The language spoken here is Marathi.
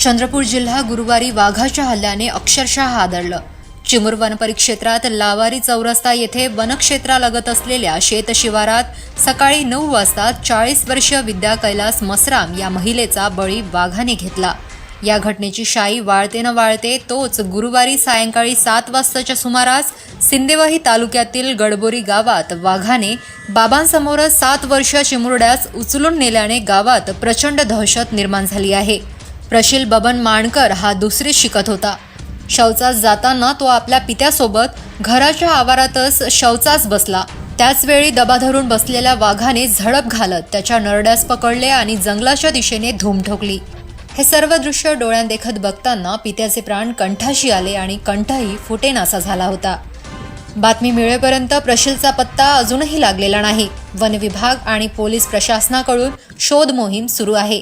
चंद्रपूर जिल्हा गुरुवारी वाघाच्या हल्ल्याने अक्षरशः हादरलं. चिमूर वनपरिक्षेत्रात लावारी चौरस्ता येथे वनक्षेत्रालगत असलेल्या शेतशिवारात सकाळी नऊ वाजता चाळीस वर्षीय विद्या कैलास मसराम या महिलेचा बळी वाघाने घेतला. या घटनेची शाई वाळते न वाळते तोच गुरुवारी सायंकाळी सात वाजताच्या सुमारास सिंदेवाही तालुक्यातील गडबोरी गावात वाघाने बाबांसमोरच सात वर्ष चिमुरड्यास उचलून नेल्याने गावात प्रचंड दहशत निर्माण झाली आहे. प्रशील बबन माणकर हा दुसरीत शिकत होता. शौचास जाताना तो आपल्या पित्यासोबत घराच्या आवारातच शौचास बसला. त्याचवेळी दबा धरून बसलेल्या वाघाने झडप घालत त्याच्या नरड्यास पकडले आणि जंगलाच्या दिशेने धूम ठोकली. हे सर्व दृश्य डोळ्यांदेखत बघताना पित्याचे प्राण कंठाशी आले आणि कंठही फुटेनासा झाला होता. बातमी मिळेपर्यंत प्रशीलचा पत्ता अजूनही लागलेला नाही. वन विभाग आणि पोलीस प्रशासनाकडून शोध मोहीम सुरू आहे.